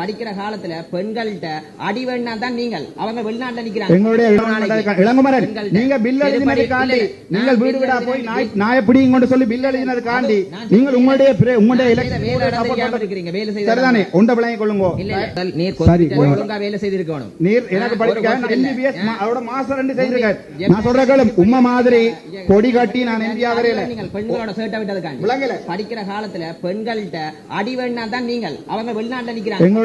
படிக்கிற காலத்துல பெண்கள்கிட்ட அடி வேணா தான் நீங்கள். அவங்க வெளிநாட்டுல நிக்கிறாங்க. எங்களுடைய இளங்குமரன் நீங்க பில் இல்ல, இல்ல, நீங்கள் நான் வீடு வீடா போய் எழுதினது நாய் நாயை பிடிங்க கொண்டு சொல்லி பில் எழுதினதுக்காண்டி நான் நீங்கள் உங்களுடைய உங்களுடைய இருக்கிறீங்க வேலை செய்த சரிதானே? உண்ட விளங்கி கொள்ளுங்க நீர் ஒழுங்கா வேலை செய்திருக்கணும். நீர் எனக்கு படிக்க. எம்பிபிஎஸ் அவரோட மாசம் ரெண்டு செய்திருக்காரு. நான் சொல்ற உம்மை மாதிரி கொடி கட்டி நான் எம்பியா வரையில நீங்கள் பெண்களோட சேட்டை விட்டதுக்காண்டி. விளங்கல. படிக்கிற காலத்துல பெண்கள்கிட்ட அடி வேணா தான் நீங்கள். அவங்க வெளிநாட்டுல நிக்கிறாங்க.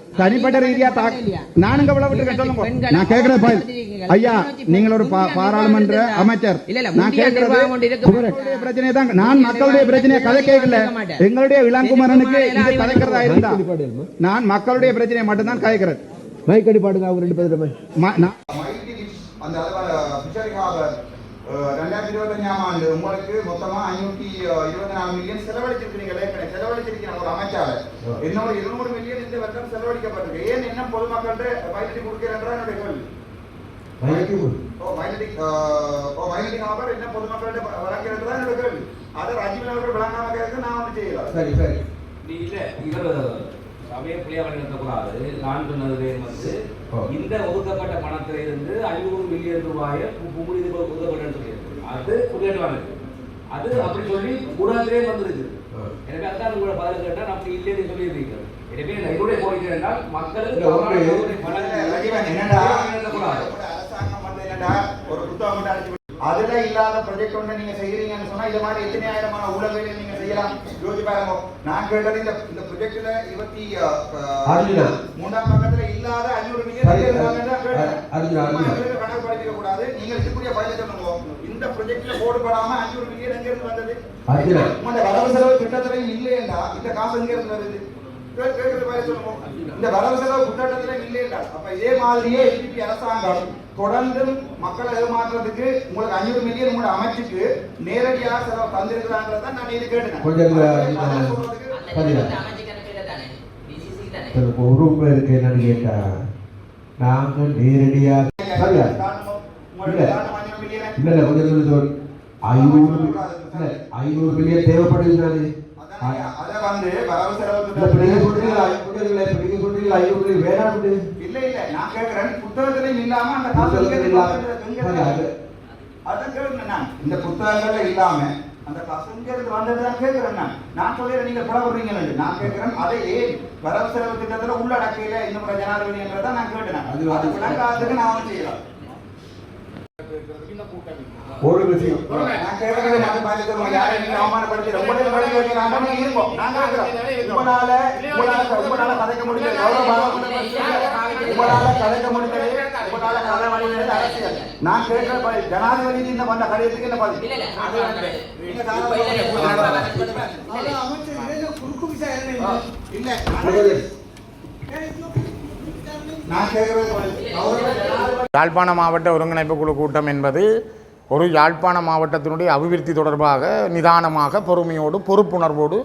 தனிப்பட்ட ரீதியா தாக் நானும் கவலைப்பட்டு சொல்லுங்க. நான் கேட்கிறேன் பாய் ஐயா நீங்கள் ஒரு பா- பாராளுமன்ற அமைச்சர். நான் பிரச்சனையை தான் நான் மக்களுடைய பிரச்சனையை கதை கேட்கல. எங்களுடைய இளங்குமரனுக்கு இது கதைக்கிறதா இருந்தா? நான் மக்களுடைய பிரச்சனையை மட்டும்தான் கதைக்கிறேன். மைக்கடி பாடுங்க அவங்க ரெண்டு ஹார்பர் ரெண்டாயிரத்தி இருபத்தஞ்சாம் ஆண்டு உங்களுக்கு மொத்தமா ஐநூத்தி இருபத்தி நாலு மில்லியன் செலவழிச்சிருக்கீங்க ஏற்கனவே செலவழிச்சிருக்கீங்க ஒரு அமைச்சாளர். இன்னொரு இருநூறு மில்லியன் இந்த வருடம் செலவழிக்கப்பட்டிருக்கு. ஏன் என்ன பொதுமக்கள்கிட்ட மைட்டி கொடுக்கிறேன்ற என்னுடைய கேள்வி. என்ன பொதுமக்கள்கிட்ட வழங்கிறது தான் என்னோட கேள்வி. அதை ராஜீவ் அவர்கள் விளங்காம கேட்க நான் ஒன்று செய்யலாம் சரி சரி. நீ இல்ல இவர் சமய பிள்ளையா வழிநடத்தக்கூடாது நான் வந்து. இந்த ஒதுக்கப்பட்ட பணத்தில இருந்து ஐநூறு மில்லியன் ரூபாயை சொல்லியிருக்கு அது புரியவானது அது அப்படி சொல்லி ஊடகத்திலே வந்திருக்கு. எனவே அதான் உங்களோட பதில் கேட்டா நம்ம இல்லைன்னு சொல்லியிருக்கீங்க எனவே என்னுடைய கோரிக்கை என்றால் மக்களுக்கு ஒரு புத்தகம் அதுல இல்லாத ப்ரொஜெக்ட் ஒன்று நீங்க செய்யறீங்கன்னு சொன்னா இந்த மாதிரி எத்தனை ஆயிரமான ஊழல்களை நீங்க செய்யலாம்? யோசிச்சு பாருங்க. நான் கேட்டது இந்த இந்த ப்ரொஜெக்ட்ல இருபத்தி. மூன்றாம் பக்கத்துல இல்லாத அஞ்சூறு அர்ஜுனா. கணக்கு படிக்க கூடாது நீங்க இதுக்குரிய பதில் சொல்லுங்க. இந்த ப்ரொஜெக்ட்ல போடுபடாம அஞ்சூறு மில்லியன் எங்க இருந்து வந்தது. இந்த வரவு செலவு திட்டத்திலையும் இல்லையேண்டா? இந்த காசு எங்க இருந்து வருது? இந்த வரவு செலவு திட்டத்தில இல்லையேண்டா? அப்ப இதே மாதிரியே எல்பிபி அரசாங்கம் தொடர்ந்து மக்களை ஏமாற்றுறதுக்கு உங்களுக்கு அஞ்சூறு மில்லியன் உங்களோட அமைச்சுக்கு நேரடியாக செலவு தந்திருக்கிறாங்கிறத நான் இது கேட்டேன். ஒரு இருக்கு என்னன்னு கேட்டா நாங்கள் நேரடியாக இல்ல இல்ல கொஞ்சம் ஐநூறு இல்ல ஐநூறு தானே அதை வந்து வரவு செலவு நீங்க சொல்றீங்களா நீங்க சொல்றீங்களா ஐநூறு வேணாம்னு இல்ல இல்ல நான் கேக்குறேன் புத்தகத்திலையும் இல்லாம அந்த காசு வந்தது? அதான் கேக்குறேன் நான் இந்த புத்தகங்கள்ல இல்லாம அந்த இருந்து வந்ததுதான் கேக்குறேன் நான் நான் சொல்லிடுறேன் நீங்க புலப்படுறீங்கன்னு நான் கேக்குறேன் அதை ஏன் வரவு செலவு திட்டத்துல உள்ளடக்கையில இந்த முறை ஜனாதிபதின்றதை நான் கேட்டேன் அது விளங்காததுக்கு நான் ஒண்ணு செய்யலாம் ஒரு விஷயம். நான் கேட்கறது மட்டும் பார்த்து சொல்லுங்க. யாரையும் நீங்க அவமானப்படுத்தி உங்களே வழி வைக்கிறாங்க. நீங்க இருப்போம். நாங்க இருக்கிறோம். உங்களால உங்களால உங்களால கதைக்க முடிஞ்சது எவ்வளவு பாவம் உங்களால கதைக்க முடிஞ்சது உங்களால கதை முடிஞ்சது அரசியல். நான் கேட்கிற பதில் ஜனாதிபதி இந்த பண்ண கடிதத்துக்கு என்ன பதில்? நீங்க தாராளமா இல்ல நான் கேட்கறது பதில். கௌரவ ஜனாதிபதி யாழ்ப்பாண மாவட்ட ஒருங்கிணைப்பு குழு கூட்டம் என்பது ஒரு யாழ்ப்பாண மாவட்டத்தினுடைய அபிவிருத்தி தொடர்பாக நிதானமாக பொறுமையோடு பொறுப்புணர்வோடு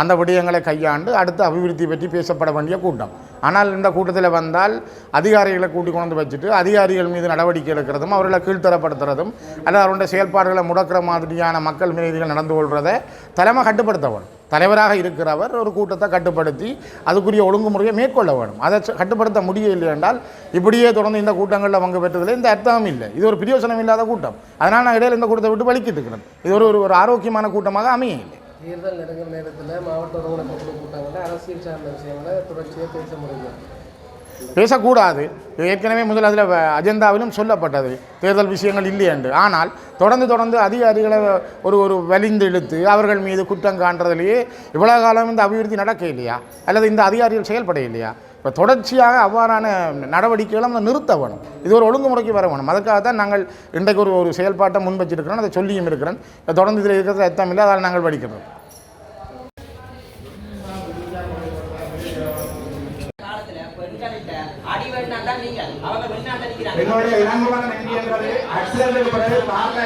அந்த விடயங்களை கையாண்டு அடுத்த அபிவிருத்தி பற்றி பேசப்பட வேண்டிய கூட்டம். ஆனால் இந்த கூட்டத்தில் வந்தால் அதிகாரிகளை கூட்டி கொண்டு வச்சுட்டு அதிகாரிகள் மீது நடவடிக்கை எடுக்கிறதும் அவர்களை கீழ்த்தரப்படுத்துறதும் அல்லது அவருடைய செயல்பாடுகளை முடக்கிற மாதிரியான மக்கள் மீதிகள் நடந்து கொள்வதை தலைமை கட்டுப்படுத்தப்படும் தலைவராக இருக்கிறவர் ஒரு கூட்டத்தை கட்டுப்படுத்தி அதுக்குரிய ஒழுங்குமுறையை மேற்கொள்ள வேணும். அதை கட்டுப்படுத்த முடியவில்லை என்றால் இப்படியே தொடர்ந்து இந்த கூட்டங்களில் பங்கு பெற்றதில் இந்த அர்த்தமும் இல்லை. இது ஒரு பிரயோசனம் இல்லாத கூட்டம். அதனால் நான் இடையில் இந்த கூட்டத்தை விட்டு வலிக்கிட்டு இருக்கிறேன். இது ஒரு ஒரு ஆரோக்கியமான கூட்டமாக அமைய இல்லை. தேர்தல் நெருங்கிற நேரத்தில் மாவட்ட கூட்டங்களில் அரசியல் சார்ந்த விஷயங்களை தொடர்ச்சியாக பேச முடியும். பேசக்கூடாது. ஏற்கனவே முதல் அதில் அஜெண்டாவிலும் சொல்லப்பட்டது. தேர்தல் விஷயங்கள் இல்லை என்று. ஆனால் தொடர்ந்து தொடர்ந்து அதிகாரிகளை ஒரு ஒரு வலிந்து இழுத்து அவர்கள் மீது குற்றம் காண்றதுலேயே இவ்வளோ காலம் இந்த அபிவிருத்தி நடக்க இல்லையா? அல்லது இந்த அதிகாரிகள் செயல்பட இல்லையா? இப்போ தொடர்ச்சியாக அவ்வாறான நடவடிக்கைகளை நம்ம நிறுத்த வேணும். இது ஒரு ஒழுங்குமுறைக்கு வர வேணும். அதுக்காக தான் நாங்கள் இன்றைக்கு ஒரு ஒரு செயல்பாட்டை முன் வச்சிருக்கிறோம் அதை சொல்லியும் இருக்கிறேன் தொடர்ந்து இதில் இருக்கிறது அர்த்தம் இல்லை அதால் நாங்கள் படிக்கிறோம் காலத்துல பெண்கள்கிட்ட அடிவண்ணா தான் நீங்கள் அவங்க வெளிநாட்டில் நிக்கிறாங்க என்னுடைய இளங்குமரன் எம்பி என்றது ஆக்சிடென்ட்டுக்கு பிறகு கார்ல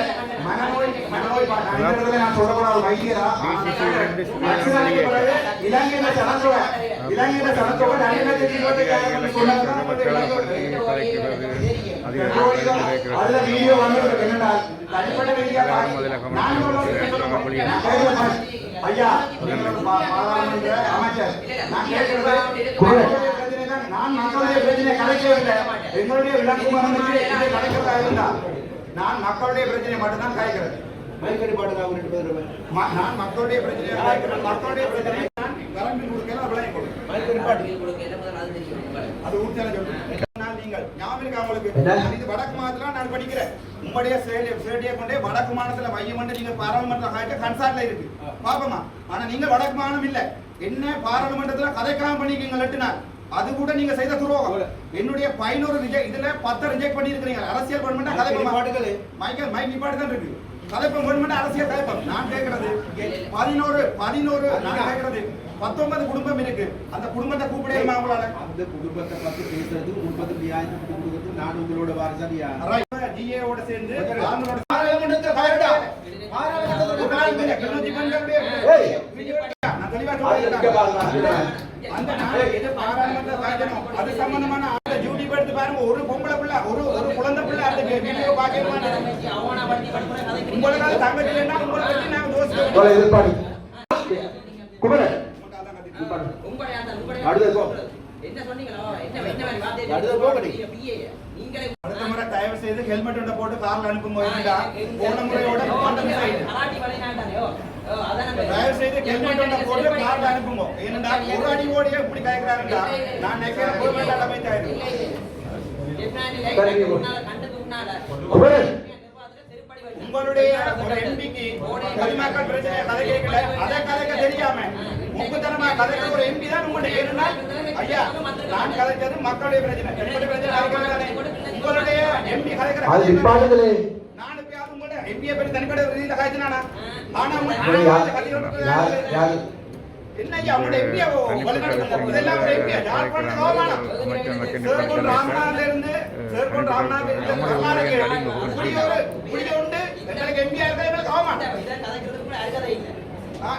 மனநோய் மனநோய் இந்த இடத்துல நான் சொல்லக்கூடாத வைத்தியரா பிறகு இலங்கையில சனத்தொகை இலங்கையில சனத்தொகை இருபத்தி. அதுல வீடியோ தனிப்பட்ட. ஐயா அமைச்சர் நான் கேட்கிறது. நான் மக்களுடைய பிரச்சனை கலைக்கவில்லை எங்களுடைய விளக்குமரனுக்கு இதை கலைக்கிறதா இருந்தா. நான் மக்களுடைய பிரச்சனை மட்டும்தான் கலைக்கிறது. ம- நான் மக்களுடைய பிரச்சனையை கலைக்கிறேன். மக்களுடைய பிரச்சனையை நான் வரம்பில் கொடுக்கல அவ்வளவு கொடுக்கிறேன் அது ஊர்த்தியான சொல்றேன். நான் நீங்கள் ஞாபகம் இருக்கா உங்களுக்கு நான் இது வடக்கு மாநிலத்துல நான் படிக்கிறேன். உங்களுடைய சேடியை கொண்டே வடக்கு மாநிலத்துல மையம் நீங்க பாராளுமன்ற காய்ச்ச கன்சார்ட்ல இருக்கு. பாப்போமா? ஆனா நீங்க வடக்கு மாநிலம் இல்ல. என்ன பாராளுமன்றத்துல கதைக்காம பண்ணிக்கீங்க லட்டுனார். அது கூட நீங்க செய்த துரோகம். என்னுடைய பதினோரு ரிஜெக்ட் இதுல பத்து ரிஜெக்ட் பண்ணி இருக்கிறீங்க அரசியல் கவர்மெண்ட் கதைப்பாட்டுகள் மைக்கேல் மைக் நிப்பாட்டு தான் இருக்கு. கதைப்பம் கவர்மெண்ட் அரசியல் கதைப்பம் நான் கேட்கறது பதினோரு பதினோரு நான் கேட்கறது பத்தொன்பது குடும்பம் இருக்கு. அந்த குடும்பத்தை கூப்பிடலாமா உங்களால. அந்த குடும்பத்தை பத்தி பேசுறது குடும்பத்துக்கு நியாயத்தை கொடுக்கறது நான் உங்களோட வாரிசடியா ஜிஏவோட சேர்ந்து பாராளுமன்றத்தை நான் தெளிவா சொல்றேன். அந்த நாள் எது பாராளுமன்ற பாய்ச்சணும், அது சம்பந்தமான ஆளை டியூட்டி எடுத்து பாருங்க. ஒரு பொம்பளை பிள்ளை ஒரு ஒரு குழந்தை பிள்ளை அந்த வீடியோ பார்க்க மாட்டேன் அவமானப்படுத்தி படுத்துற கதை உங்களுக்கு தங்கச்சி இல்லைன்னா உங்களை பத்தி நாங்க தோசை குமரன் உங்களுடைய அந்த உங்களுடைய அடுத்தது போ. என்ன சொன்னீங்களோ என்ன என்ன மாதிரி வார்த்தை அடுத்தது போ, கடி. பிஏ நீங்களே அடுத்த முறை தயவு செய்து ஹெல்மெட் ஒன்றை போட்டு கார்ல அனுப்பும் போதுடா போன முறையோட தயவு செய்து ஹெல்மெட் ஒன்றை போட்டு கார்ல அனுப்புங்க. ஏனென்றா ஒரு அடி ஓடியே இப்படி கேட்கிறாருடா நான் நினைக்கிற கவர்மெண்ட் அமைச்சா கண்டுக்கு முன்னால குமரன் திருப்படி வச்சு. உங்களுடைய ஒரு எம்பிக்கு பொதுமக்கள் பிரச்சனையை கதை கேட்கல அதை கதைக்க தெரியாம முக்குத்தனமா கதைக்கிற ஒரு எம்பி தான் உங்களுடைய ஏன்னா ஐயா நான் கதைச்சது மக்களுடைய பிரச்சனை. என்னுடைய பிரச்சனை கதைக்கிறது. உங்களுடைய எம்பி கதைக்கிற அது நிப்பாட்டுங்களே நான் எப்பயாவது உங்களுடைய எம்பியை பற்றி தனிப்பட்ட ரீதியில கதைச்சினானா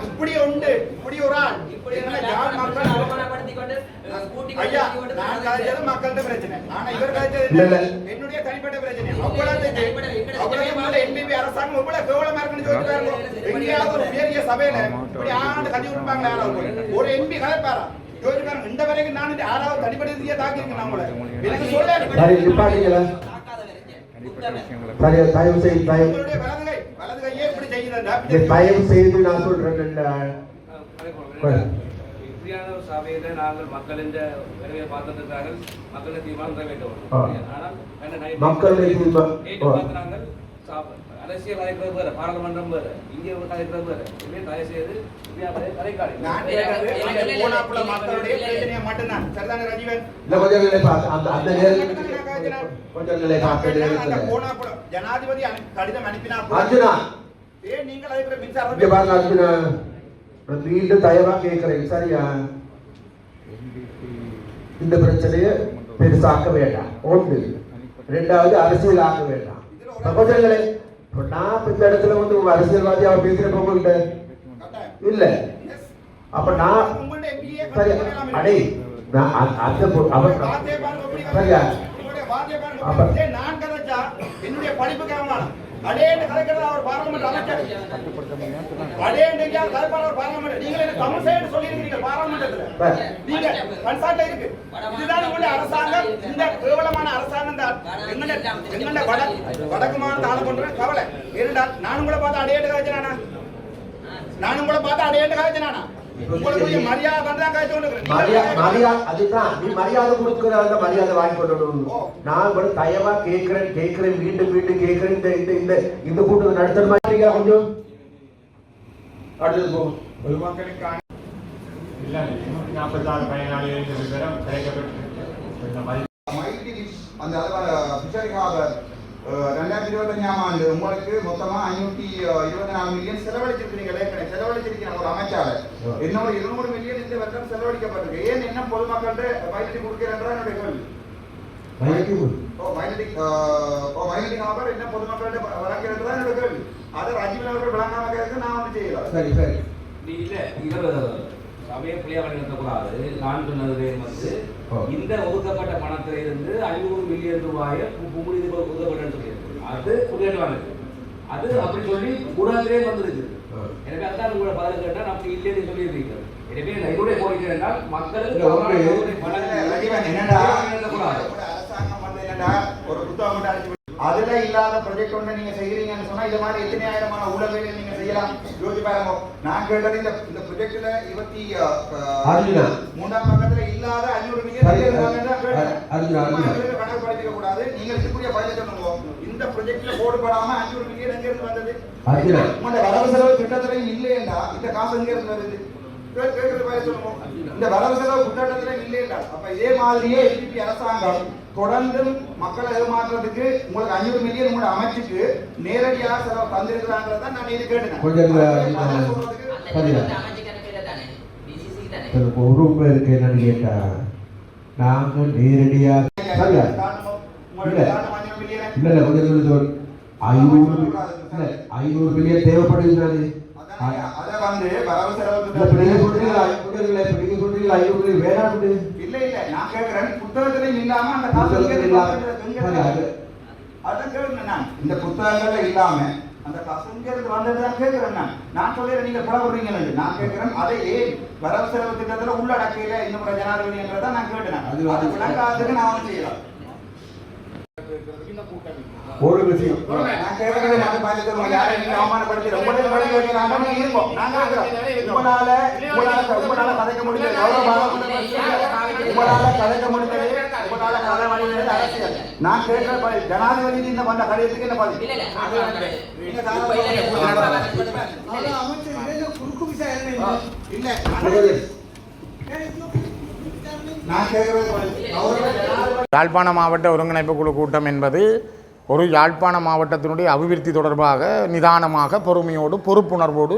இப்படி உண்டு. இப்படி ஒரு ஆள். மக்கள் அவமானப்படுத்தி கொண்டு கூட்டி ஐயா நான் கதைச்சது மக்கள்கிட்ட பிரச்சனை. ஆனா இவர்? என்னுடைய அவ்வளவு எம்பிபி அரசாங்கம் எவ்வளவு கேவலமா இருக்குன்னு சொல்லிட்டு. எங்கேயாவது ஒரு பெரிய சபையில இப்படி ஆண்டு கதி விடுப்பாங்க யாராவது ஒரு எம்பி கதைப்பாரா யோசிப்பாருங்க இந்த வரைக்கும் நான் இந்த ஆறாவது தனிப்பட்ட ரீதியா தாக்கியிருக்கேன் நான் உங்களை எனக்கு சொல்ல தயவு செய்து தயவு செய்து நான் சொல்றேன் சபையில நாங்கள் மக்களின் நிறைய பார்த்ததுக்காக மக்களுடைய தீர்மானம் நிறைவேற்றோம் ஆ. ஆனால் மக்களுடைய நாங்கள் அரசியல் கலைக்கிறது வேற பாராளுமன்றம் வேற இங்கே கலைக்கிறது வேற. இங்கே தயவு செய்து ஜனாதிபதி கடிதம் அனுப்பினா அர்ஜுனா. ஏன் நீங்கள் அதுக்கு மின்சாரம் மீண்டும் தயவா கேட்கிறேன். சரியா? இந்த பிரச்சனையை பெருசாக்க வேண்டாம். ஒன்று. ரெண்டாவது அரசியல் ஆக்க வேண்டாம். சகோதரர்களே நான் இந்த இடத்துல வந்து அரசியல்வாதி அவர் பேசுறப்ப உங்கள்கிட்ட இல்ல. அப்ப நான் சரி அடே நான் அந்த- அவர் சரியா. அப்ப- என்னுடைய படிப்புக்கு அவமானம் அடேன்னு அவர் பார்லமெண்ட் அமைச்சர். அடேன்னு எங்கேயாவது கதைப்பார் அவர் பார்லமெண்ட் நீங்கள் என்ன தமிழ் சைடு சொல்லியிருக்கீங்க பார்லமெண்ட்ல நீங்க கன்சல்ட் இருக்கு. இதுதான் உங்களுடைய அரசாங்கம். இந்த கேவலமான அரசாங்கம் தான் எங்கட வட வடக்கு மாநில ஆள பண்ற கவலை. ஏனென்றால் நானும் கூட பார்த்து அடையேட்டு காய்ச்சினானா நானும் கூட பார்த்து அடையேட்டு காய்ச்சினானா மரியாதை காய்ச்சி மரியாதை கொண்டு மரியாதை அதுதான். நீ மரியாதை கொடுக்கறத மரியாதை வாங்கி கொள்ளணும் நான் கூட தயவா கேட்கிறேன் கேட்கிறேன் மீண்டும் மீண்டும் கேட்கிறேன். இந்த இந்த இந்த இந்த கூட்டத்தை நடத்துற மாதிரி கொஞ்சம்? அடுத்தது இல்லை நாற்பத்தாறு அந்த ரெண்டாயிரத்தி இருபத்தஞ்சாம் ஆண்டு உங்களுக்கு மொத்தமா ஐநூத்தி இருபத்தி நாலு மில்லியன் செலவழிச்சிருக்கீங்க ஏற்கனவே செலவழிச்சிருக்கீங்க ஒரு அமைச்சாளர் இன்னொரு இருநூறு மில்லியன் இந்த வருடம் செலவழிக்கப்பட்டிருக்கு. ஏன் என்ன பொதுமக்கள்கிட்ட வைத்தியம் கொடுக்கிறன்றா என்னுடைய கேள்வி? என்ன பொதுமக்கள்கிட்ட வழங்கிறதா என்னோட கேள்வி? அதை ராஜீவ் அவர்கள் விளங்காம கேட்க நான் ஒன்றும் செய்யல. சரி சரி. நீ இல்ல இவர் சமய பிள்ளையா வழிநடத்தக்கூடாது நான் சொன்னது வந்து. இந்த ஒதுக்கப்பட்ட பணத்தில இருந்து ஐநூறு மில்லியன் ரூபாயை புமுடிது ஒதுக்கப்பட்டன்னு சொல்லியிருக்கு அது புரியவானது அது அப்படி சொல்லி கூடாதிலே வந்திருக்கு. எனவே அதான் உங்களோட பதில் கேட்டா நம்ம இல்லைன்னு சொல்லியிருக்கீங்க எனவே என்னுடைய கோரிக்கை என்றால் மக்களுக்கு என்னடா ஒரு புத்தகம் அதுல இல்லாத ப்ரொஜெக்ட் ஒன்று நீங்க செய்யறீங்கன்னு சொன்னா இது மாதிரி எத்தனை ஆயிரமான ஊழல் வேலை நீங்க செய்யலாம்? யோசிச்சு பாருங்க நான் கேட்டது இந்த இந்த ப்ரொஜெக்ட்ல இருபத்தி. மூன்றாம் பக்கத்துல இல்லாத அஞ்சூறு மில்லியன் கணக்கு படிக்க கூடாது. நீங்க இதுக்குரிய பதில் சொல்லுங்க. இந்த ப்ரொஜெக்ட்ல போடுபடாம அஞ்சூறு மில்லியன் எங்க இருந்து வந்தது. உங்களோட வரவு செலவு திட்டத்துல இல்லையேண்டா. இந்த காசு எங்க இருந்து வருது? இந்த வரவு செலவு திட்டத்துல இல்லையேண்டா அப்ப இதே மாதிரியே எல்பிபி அரசாங்கம் தொடர்ந்து மக்களை ஏமாற்றுறதுக்கு உங்களுக்கு அஞ்சூறு மில்லியன் உங்களோட அமைச்சுக்கு நேரடியாக செலவு தந்திருக்கிறாங்கிறத நான் இது கேட்டேன் ஒரு உண்மை இருக்கு என்னன்னு கேட்டா நாங்க நேரடியா சரியா காரணம், உங்களோட இல்ல. காரணம் அஞ்சூறு மில்லியன் இல்ல இல்ல கொஞ்சம். ஐநூறு இல்ல ஐநூறு மில்லியன் தேவைப்படுது அதை வந்து வரவு செலவு நீங்க சொல்றீங்களா இப்ப நீங்க சொல்றீங்களா வேணாம் இல்ல இல்ல. நான் கேக்குறேன். புத்தகத்திலையும் இல்லாம அந்த காசு புத்தகத்துல இல்லாம. வந்தது? அதான் கேக்குறேன் நான். இந்த புத்தகங்கள்ல இல்லாம அந்த காசு எங்க இருந்து வந்ததுதான் கேக்குறேன் நான். நான் சொல்லிடுறேன் நீங்க புலப்படுறீங்கன்னு நான் கேக்குறேன் அதை ஏன் வரவு செலவு திட்டத்துல உள்ளடக்கையில இந்த முறை ஜனாதிபதி என்றதை நான் கேட்டேன். அது- விளங்காததுக்கு நான் ஒன்றும் செய்யலாம். ஒரு விஷயம். அவமானப்படுத்தி ரொம்ப நேரம் வழி வைக்கிறாங்க நீங்க இருப்போம் நான் கேட்கிறேன் உங்களால உங்களால உங்களால கதைக்க முடியல. கௌரவமாக உங்களால கதைக்க முடியல. உங்களால கதை வழிகிறது அரசியல். நான் கேட்கிற பதில் ஜனாதிபதி இந்த வந்த கடிதத்துக்கு என்ன பதில்? யாழ்ப்பாண மாவட்ட ஒருங்கிணைப்பு குழு கூட்டம் என்பது ஒரு யாழ்ப்பாண மாவட்டத்தினுடைய அபிவிருத்தி தொடர்பாக நிதானமாக பொறுமையோடு பொறுப்புணர்வோடு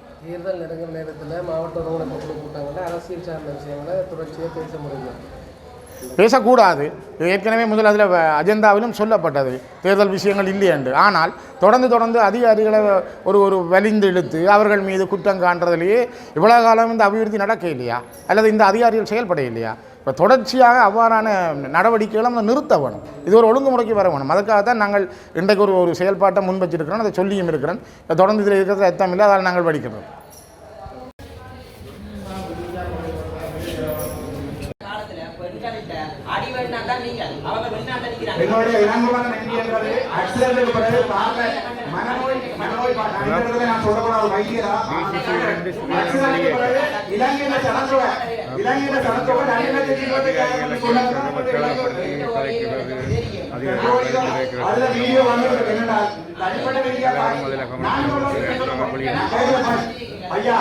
தேர்தல் நெருங்கிற நேரத்தில் மாவட்ட ஒருங்கிணைப்பு குழு கூட்டங்களில் அரசியல் சார்ந்த விஷயங்களை தொடர்ச்சியாக பேச முடியும். பேசக்கூடாது. ஏற்கனவே முதல் அதில் அஜெண்டாவிலும் சொல்லப்பட்டது. தேர்தல் விஷயங்கள் இல்லை என்று. ஆனால் தொடர்ந்து தொடர்ந்து அதிகாரிகளை ஒரு ஒரு வலிந்து இழுத்து அவர்கள் மீது குற்றம் காண்றதுலேயே இவ்வளோ காலம் இந்த அபிவிருத்தி நடக்க இல்லையா அல்லது இந்த அதிகாரிகள் செயல்பட இல்லையா இப்போ தொடர்ச்சியாக அவ்வாறான நடவடிக்கைகளை நம்ம நிறுத்த வேணும். இது ஒரு ஒழுங்குமுறைக்கு வர வேணும். அதுக்காக தான் நாங்கள் இன்றைக்கு ஒரு ஒரு செயல்பாட்டை முன் வச்சிருக்கிறோம் அதை சொல்லியும் இருக்கிறேன் தொடர்ந்து இதில் இருக்கிறது அர்த்தம் இல்லை அதால் நாங்கள் படிக்கிறோம். அடிவெண்ணா தான் நீங்கள் அவங்க வெளிநாட்டுல நிக்கிறாங்க என்னுடைய இளங்குமரன் எம்பி என்றது ஆக்சிடென்ட்டுக்கு பிறகு பார்க்க மனநோய் பா- நான் சொல்லக்கூடாத வைத்தியரா இலங்கையில சனத்தொகை. இலங்கையில சனத்தொகை ரெண்டு லட்சத்தி இருபத்தையாயிரம் சொல்லி சொன்னாங்க. அதுல வீடியோ வந்து என்னடா? தனிப்பட்ட வீடியோ. ஐயா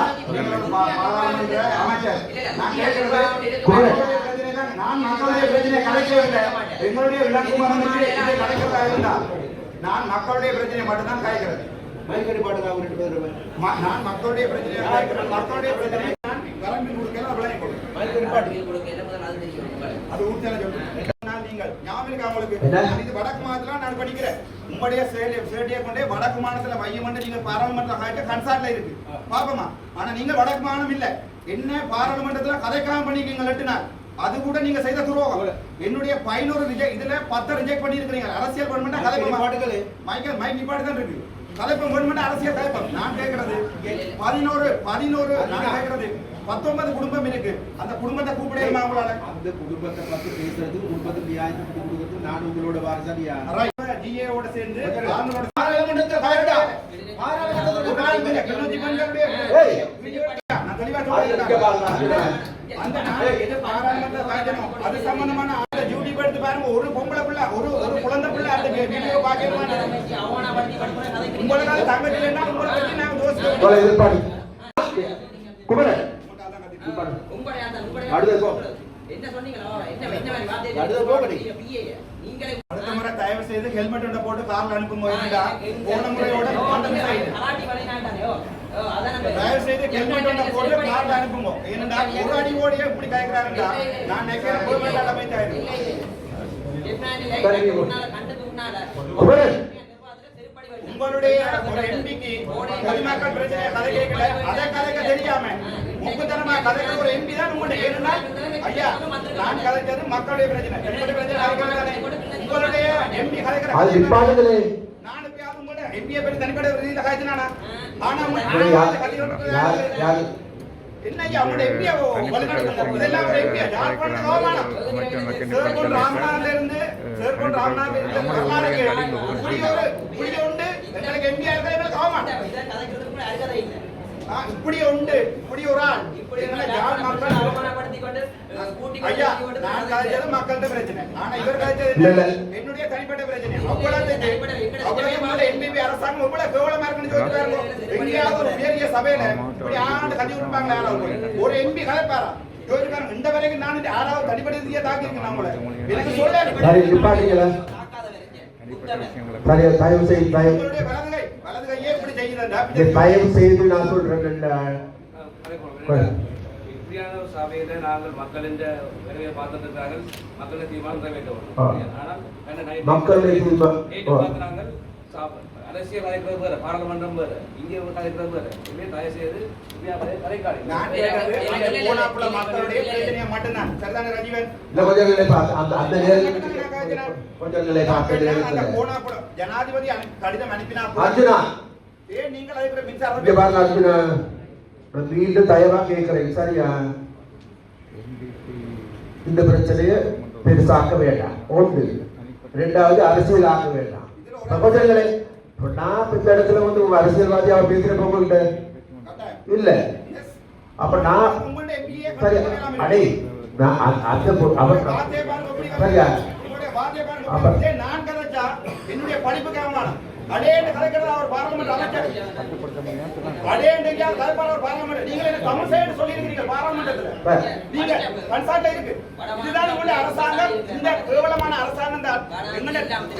அமைச்சர். நான் கேட்கிறது நான் மக்களுடைய பிரச்சனை கலைக்கவில்லை எங்களுடைய விளக்குமரனுக்கு இதை கலைக்கிறதா இருந்தா நான் மக்களுடைய பிரச்சனை மட்டும்தான் காய்க்கிறேன் ம- நான் மக்களுடைய பிரச்சனையை காய்க்கிறேன் மக்களுடைய பிரச்சனை நான் வரம்பு கொடுக்கல அது உறுதியான. நான் நீங்கள் ஞாபகம்? நான் இது வடக்கு மாநிலத்துல நான் படிக்கிறேன். உங்களுடைய சேடி சேடியை கொண்டே வடக்கு மாநிலத்துல மையம் பண்ணி நீங்க பாராளுமன்ற கன்சார்ட்ல இருக்கு. பாப்போமா? ஆனா நீங்க வடக்கு மாநிலம் இல்ல. என்ன பாராளுமன்றத்துல கதைக்காம பண்ணிருக்கீங்க லெட்டுனார்? அது கூட நீங்க செய்த துரோகம். என்னுடைய பதினோரு ரிஜெக்ட் இதுல பத்து ரிஜெக்ட் பண்ணி இருக்கிறீங்க அரசியல் கவர்மெண்ட் கதைப்பாட்டுகள் மைக்கேல் மைக் நிப்பாட்டு தான் இருக்கு. கதைப்பம் கவர்மெண்ட் அரசியல் கதைப்பம் நான் கேட்கறது பதினோரு பதினோரு நான் கேட்கறது. பத்தொன்பது குடும்பம் இருக்கு. அந்த குடும்பத்தை கூப்பிடலாமா உங்களால? அந்த குடும்பத்தை பத்தி பேசுறது குடும்பத்தை நியாயத்தை கொடுக்கறது நான் உங்களோட வாரசடியா ஜிஏவோட சேர்ந்து ஆளுநரோட பாராளுமன்றத்தை பாருடா. பாராளுமன்றத்தை ஒரு நாள் இல்லை, கிளிநொச்சி பெண்களுடைய நான் தெளிவா சொல்றேன். அந்த நாளை எது பாராளுமன்ற சாய்க்கணும் அது சம்பந்தமான ஆளை டியூட்டி எடுத்து பாருங்க ஒரு பொம்பளை பிள்ளை ஒரு ஒரு குழந்தை பிள்ளை அந்த வீடியோ பாக்கணுமா உங்களுக்கு தங்கச்சி இல்லைன்னா உங்களை பத்தி நாங்க யோசிக்கிறோம் எதிர்பார்த்து குமரன் அடுத்து போ. என்ன சொன்னீங்களோ என்ன என்ன மாதிரி வார்த்தை அடுத்த போகடி. நீங்களே அடுத்த முறை தயவு செய்து ஹெல்மெட் போட்டு கார்ல அனுப்பும் போதுடா போன முறையோட தயவு செய்து ஹெல்மெட் போட்டு கார்ல அனுப்புங்க. ஏனென்றா ஒரு அடி ஓடியே இப்படி கேட்கிறாருடா நான் கண்டுக்கு உங்களுடைய ஒரு எம்பிக்கு பொதுமக்கள் பிரச்சனையை கதை கேட்கல. அதை கதைக்க தெரியாம முக்குத்தனமா கதைக்கிற ஒரு எம்பி தான் உங்களுடைய ஏன்னா ஐயா நான் கதைக்கிறது மக்களுடைய பிரச்சனை. என்னுடைய பிரச்சனை? உங்களுடைய எம்பி கதைக்கிற நான் எப்பயாவது உங்களோட எம்பியை பற்றி தனிப்பட்ட ரீதியில கதைச்சினானா? ஆனா யார் யார் யார் என்ன ஐயா உங்களுடைய எம்பியை வழிநடத்துங்க இதெல்லாம் ஒரு எம்பியா யார் பண்ண கவர்மானம் சேர்கொண்டு ராமநாதன்ல இருந்து சேர்கொண்டு ராமநாதன்ல இருந்து கர்நாடக இப்படி ஒரு இப்படி உண்டு எங்களுக்கு எம்பியா இருக்கிற எங்களுக்கு கவர்மானம் இதை கதைக்கிறதுக்கு கூட அருகதை இல்லை ஆ, இப்படி உண்டு இப்படி ஒரு ஆள். ஐயா நான் கதைச்சது மக்கள்கிட்ட பிரச்சனை. ஆனா இவர்? என்னுடைய தனிப்பட்ட பிரச்சனை. அவ்வளவு அவ்வளவு உங்களோட எம்பிபி அரசாங்கம் எவ்வளவு கேவலமா இருக்குன்னு சொல்லி பாருங்க எங்கேயாவது ஒரு பெரிய சபையில இப்படி ஆண்டு கட்டி விடுப்பாங்களா யாராவது ஒரு எம்பி கதைப்பாரா யோசிச்சு பாருங்க இந்த வரைக்கும் நான் இந்த ஆறாவது தனிப்பட்ட ரீதியா தாக்கியிருக்கேன் நம்மள. எனக்கு சொல்ல. தயவு செய்து தயவு வலது கை கையே தயவு செய்து நான் சொல்றேன். இப்படியான சபையில நாங்கள் மக்களின் நிறைய பார்த்துருக்கிறார்கள் மக்களுடைய தீர்மானம் நிறைவேற்ற ஆ. வேண்டும் ஆனால் சாப்ப- அரசியல் கலைக்கிறது வேறு பாராளுமன்றம் வேறு இங்கே கலைக்கிறது வேறு. இனிமே தயவு செய்து ஜனாதிபதி கடிதம் அனுப்பினா அர்ஜுனா. நான் மீண்டும் தயவா கேட்கிறேன் சரியா? இந்த பிரச்சனையை பெருசாக்க வேண்டாம். ஒன்று. ரெண்டாவது அரசியல் ஆக்க வேண்டாம். சகோதரர்களே நான் இந்த இடத்துல வந்து உங்க அரசியல்வாதியா பேசுறப்ப உங்ககிட்ட இல்ல. அப்ப நான் சரி அடே நான் அந்த அவர் சரியா. அப்ப- நான் என்னுடைய படிப்புக்கு அடேன்னு கதைக்கிறது அவர் பாராளுமன்ற அமைச்சர். அவர் பாராளுமன்ற. நீங்க என்ன தமிழ் சைடு சொல்லியிருக்கிறீங்க பாராளுமன்றத்துல? ப- நீங்க கன்சார்ட்ல இருக்கு. இதுதான் உங்களுடைய அரசாங்கம். இந்த கேவலமான அரசாங்கம் தான்.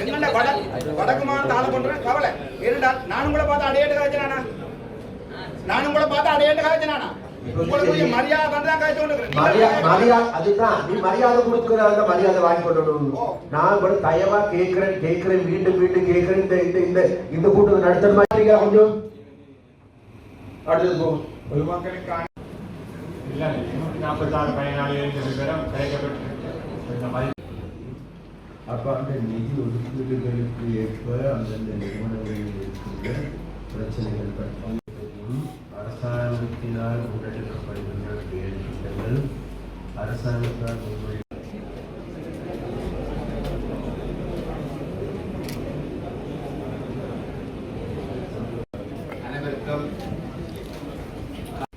எங்கட வட வடக்கு மாநில ஆள பண்ற கவலை. ஏனென்றால் நானும் கூட பார்த்து அடையேட்டு காய்ச்சினானா நானும் கூட பார்த்து அடையேட்டு காய்ச்சினானா உங்களுக்கு மரியாதை தான் காய்ச்சி கொண்டு மரியாதை மரியாதை அதுதான். நீ மரியாதை கொடுக்குற அந்த மரியாதை வாங்கி கொள்ளணும் நான் கூட தயவா கேட்கிறேன் கேட்கிறேன் மீண்டும் மீண்டும் கேட்கிறேன் இந்த இந்த இந்த இந்த கூட்டத்தை நடத்துற மாதிரி கொஞ்சம்? அடுத்தது போ. பொதுமக்களுக்கான இல்லை இருநூற்றி நாற்பத்தாறு பயனாளிகளின் விவரம் கிடைக்கப்பட்டு இந்த மாதிரி அப்ப அந்த நிதி ஒதுக்கீடுகளுக்கு ஏற்ப அந்தந்த நிறுவனங்களில் இருக்கின்ற பிரச்சனைகள் அரசாங்கத்தினால் முன்னெடுக்கப்படுகின்ற வேலை திட்டங்கள் அரசாங்கத்தால் முன்மொழி அனைவருக்கும்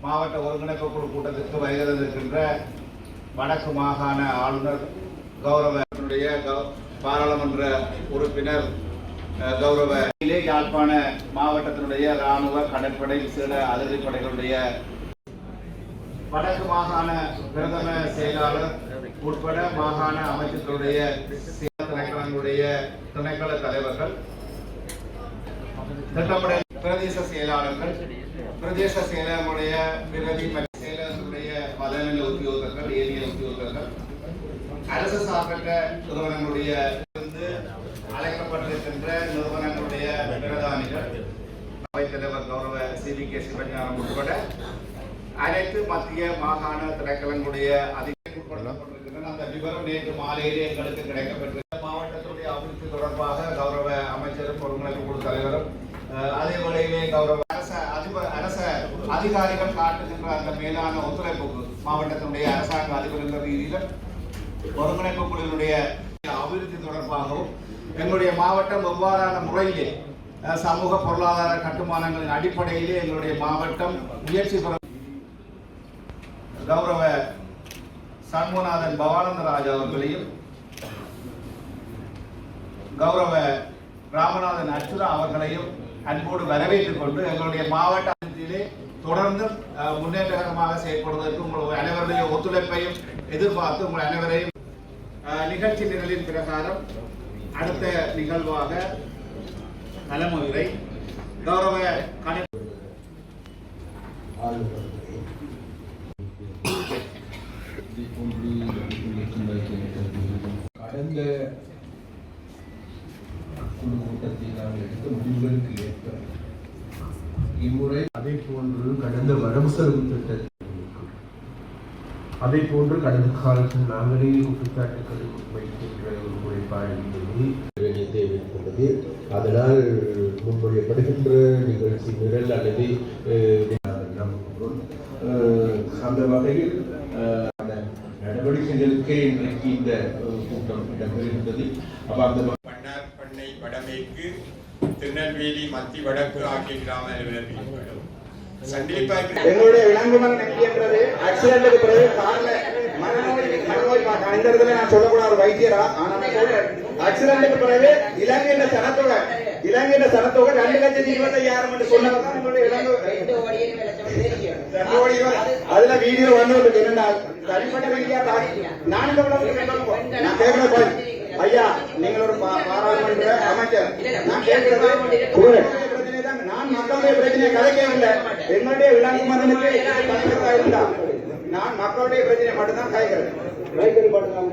மாவட்ட ஒருங்கிணைப்பு குழு கூட்டத்திற்கு வருகிறது இருக்கின்ற வடக்கு மாகாண ஆளுநர் கௌரவனுடைய பாராளுமன்ற உறுப்பினர் கௌரவ யாழ்ப்பாண மாவட்டத்தினுடைய இராணுவ கடற்படை சில அதிரடி படைகளுடைய வடக்கு மாகாண பிரதம செயலாளர் உட்பட மாகாண அமைச்சர்களுடைய திணைக்களங்களுடைய திணைக்கள தலைவர்கள் திட்டப்படை பிரதேச செயலாளர்கள் பிரதேச செயலர்களுடைய பிரதி மற்றும் செயலர்களுடைய பதவிநிலை உத்தியோகர்கள் ஏனைய உத்தியோகர்கள் அரசு சார்பற்ற நிறுவனங்களுடைய இருந்து அழைக்கப்பட்டிருக்கின்ற நிறுவனங்களுடைய பிரதானிகள் அவைத்தலைவர் கௌரவ சி வி கே சிவஞானம் உட்பட அனைத்து மத்திய மாகாண திணைக்களங்களுடைய அதிகப்படுத்தப்பட்டிருக்கின்றன அந்த விவரம் நேற்று மாலையிலே எங்களுக்கு கிடைக்கப்பட்டிருக்கிறது மாவட்டத்துடைய அபிவிருத்தி தொடர்பாக கௌரவ அமைச்சரும் ஒருங்கிணைப்பு குழு தலைவரும் அதே வேளையிலே கௌரவ அரச அதிபர் அரச அதிகாரிகள் காட்டுகின்ற அந்த மேலான ஒத்துழைப்புக்கு மாவட்டத்தினுடைய அரசாங்க அதிபர் என்ற ரீதியில் ஒருங்கிணைப்பு குழுவினுடைய அபிவிருத்தி தொடர்பாகவும் எங்களுடைய மாவட்டம் எவ்வாறான முறையிலே சமூக பொருளாதார கட்டுமானங்களின் அடிப்படையிலே எங்களுடைய மாவட்டம் முயற்சி பெற கௌரவ சண்முகநாதன் பவானந்தராஜ் அவர்களையும் கௌரவ ராமநாதன் அச்சுரா அவர்களையும் அன்போடு வரவேற்றுக் கொண்டு எங்களுடைய மாவட்ட தொடர்ந்து முன்னேற்றகரமாக செயல்படுவதற்கு உங்களுடைய அனைவருடைய ஒத்துழைப்பையும் எதிர்பார்த்து உங்கள் அனைவரையும் அஹ், நிகழ்ச்சி நிரலின் பிரகாரம் அடுத்த நிகழ்வாக தலைமுறை கௌரவ கணி கடந்த குழு கூட்டத்தில் நாங்கள் எடுத்த முடிவுகளுக்கு ஏற்ப இம்முறை அதை போன்று கடந்த செலவு திட்டத்தில் அதை போன்று கடந்த காலத்தில் நாங்களே குற்றச்சாட்டுகளை முன்வைக்கின்ற ஒரு முறைப்பாடு தேவை இருக்கின்றது அதனால் முன்மொழியப்படுகின்ற நிகழ்ச்சி நிரல் அல்லது அந்த வகையில் நடவடிக்கைகளுக்கே இன்றைக்கு இந்த கூட்டம் இடம்பெறுகின்றது. அப்ப அந்த பண்ணார் பண்ணை வடமேற்கு திருநெல்வேலி மத்தி வடக்கு ஆகிய கிராம அலுவலர் பிரிவுகளும் சண்டிலிப்பாய் எங்களுடைய விலங்குமன் என்றது ஆக்சிடென்ட்டுக்கு பிறகு கார்ல மனநோய் மனநோய் இந்த இடத்துல நான் சொல்லக்கூடாத வைத்தியரா? ஆனா நான் சொல்றேன். ஆக்சிடென்ட்டுக்கு பிறகு இலங்கையின் சனத்தொகை. இலங்கையின் சனத்தொகை ரெண்டு லட்சத்தி இருபத்தி ஐயாயிரம் என்று தான் எங்களுடைய ரூபாய். அதுல வீடியோ வந்து இருந்தால் தனிப்பட்ட ரீதியா நான் இந்த விளம்பரத்தை கேட்கணும். நான் கேட்கிற போய் ஐயா நீங்கள் ஒரு பாராளுமன்ற அமைச்சர். நான் கேட்கிறது பிரச்சனை. நான் மக்களுடைய பிரச்சனையை கதைக்கவில்லை மன்னனுக்கு தலைவராக இருந்தா நான் மக்களுடைய பிரச்சனையை மட்டும்தான் கதைக்கிறேன் ரைத்தறி மட்டும்தான்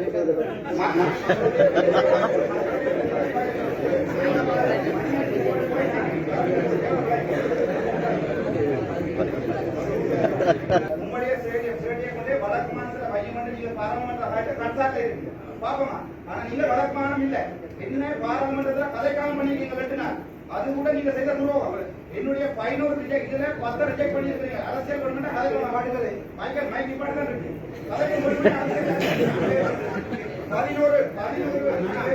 கேட்கிறது. பாராளுமன்ற இருக்கு. ஆனா நீங்க இல்ல. என்ன பாராளுமன்றத்துல கதைக்காம பண்ணி நீங்க வெட்டினார்? அது கூட நீங்க செய்த துரோகம் என்னுடைய பதினோரு ரிஜெக்ட் இதுல பத்து ரிஜெக்ட் பண்ணி அரசியல் கவர்மெண்ட் கதைக்கு மாட்டுகிறது மைக்கேல் மைக் தான் இருக்கு. பதினோரு பதினோரு